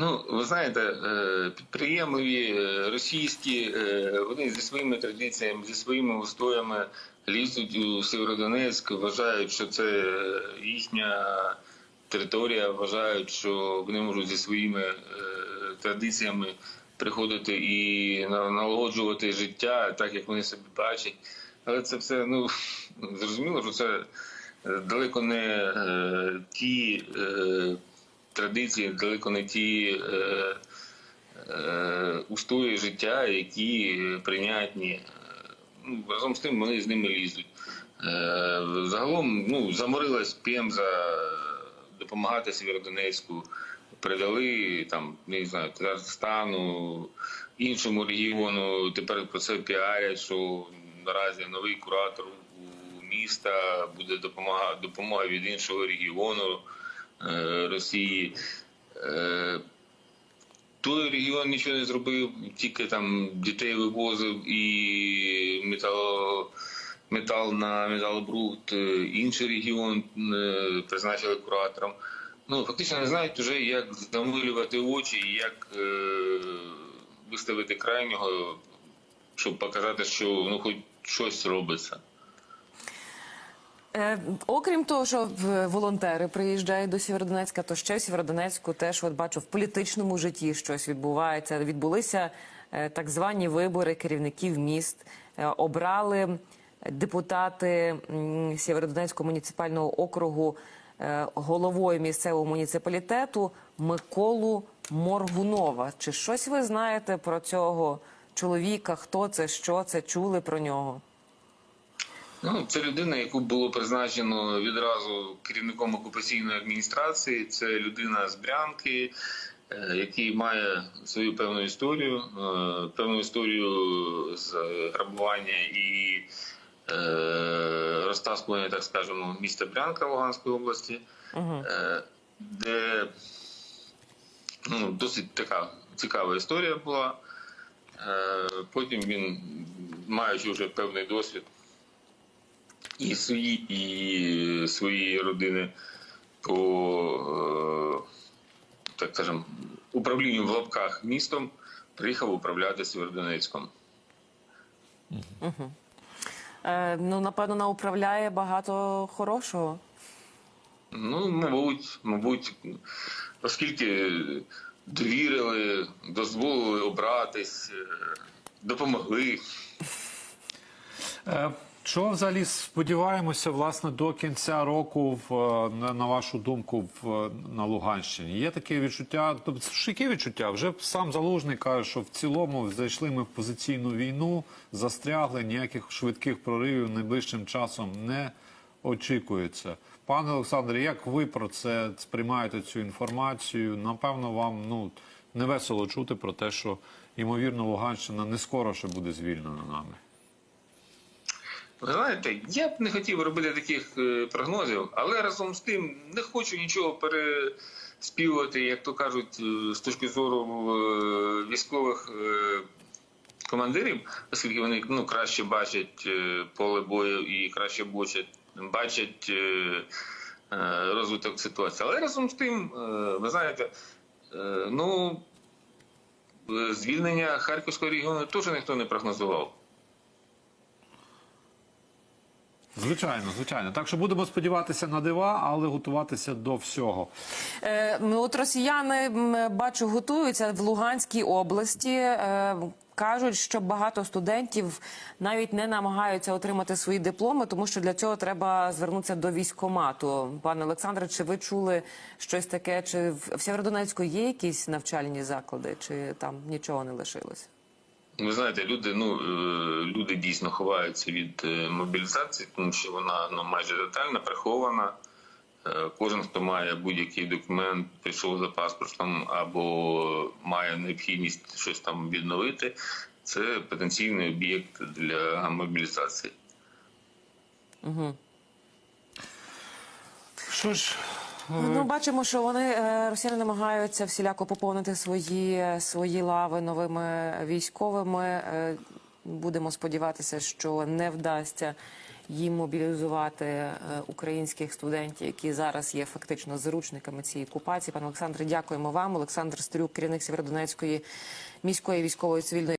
Ну, ви знаєте, е, підприємливі е, російські, е, вони зі своїми традиціями, зі своїми устоями лізуть у Сєвєродонецьк, вважають, що це їхня територія, вважають, що вони можуть зі своїми традиціями приходити і налагоджувати життя так, як вони собі бачать. Але це все, ну зрозуміло, що це далеко не ті. Традиції, далеко не ті е, е, устої життя, які прийнятні. Ну, разом з тим вони з ними лізуть. Е, загалом ну, заморилась Пемза допомагати Сєвєродонецьку, передали там, не знаю, Татарстану, іншому регіону. Тепер про це піарять, що наразі новий куратор у міста буде допомога, допомога від іншого регіону Росії. Е, той регіон нічого не зробив, тільки там дітей вивозив і метал, метал на металобрухт. Е, Інший регіон е, призначили куратором. Ну, фактично не знають вже, як замилювати очі, як е, виставити крайнього, щоб показати, що ну, хоч щось робиться. Е, окрім того, що волонтери приїжджають до Сєвєродонецька, то ще в Сєвєродонецьку теж от бачу в політичному житті щось відбувається. Відбулися е, так звані вибори керівників міст. Е, обрали депутати Сєвєродонецького муніципального округу головою місцевого муніципалітету Миколу Моргунова. Чи щось ви знаєте про цього чоловіка? Хто це, що це, чули про нього? Ну, це людина, яку було призначено відразу керівником окупаційної адміністрації. Це людина з Брянки, е, який має свою певну історію, е, певну історію з грабування і е, розтаскування, так скажемо, міста Брянка Луганської області, е, де ну, досить така цікава історія була. Потім він, маючи вже певний досвід, і свої, і своєї родини по, е, так скажем, управлінню в лапках містом приїхав управляти Сєвєродонецьком. Е, ну, напевно, науправляє багато хорошого. Ну, мабуть, мабуть, оскільки довірили, дозволили обратись, е, допомогли. Е, Чого взагалі сподіваємося власне до кінця року, в, е, на, вашу думку, в, на Луганщині? Є таке відчуття, тобто яке відчуття? Вже сам Залужний каже, що в цілому зайшли ми в позиційну війну, застрягли, ніяких швидких проривів найближчим часом не очікується. Пане Олександре, як ви про це сприймаєте цю інформацію? Напевно, вам ну не весело чути про те, що ймовірно Луганщина не скоро ще буде звільнена нами. Ви знаєте, я б не хотів робити таких е, прогнозів, але разом з тим не хочу нічого переспівувати, як то кажуть, е, з точки зору е, військових командирів, оскільки вони ну, краще бачать поле бою і краще бачать, розвиток ситуації. Але разом з тим, ви знаєте, ну звільнення Харківського регіону теж ніхто не прогнозував. Звичайно, звичайно. Так що будемо сподіватися на дива, але готуватися до всього. Е, от росіяни бачу готуються в Луганській області. Е, кажуть, що багато студентів навіть не намагаються отримати свої дипломи, тому що для цього треба звернутися до військкомату. Пане Олександре, чи ви чули щось таке? Чи в в Сєвєродонецьку є якісь навчальні заклади, чи там нічого не лишилося? Ви знаєте, люди, ну е, люди дійсно ховаються від е, мобілізації, тому що вона ну майже детально прихована. Е, Кожен, хто має будь-який документ, прийшов за паспортом або має необхідність щось там відновити, це потенційний об'єкт для мобілізації. Що ж, Ну, бачимо, що вони е, росіяни намагаються всіляко поповнити свої, свої лави новими військовими. Е, Будемо сподіватися, що не вдасться їм мобілізувати е, українських студентів, які зараз є фактично заручниками цієї окупації. Пане Олександре, дякуємо вам. Олександр Стрюк, керівник Сєвєродонецької міської військової цивільної.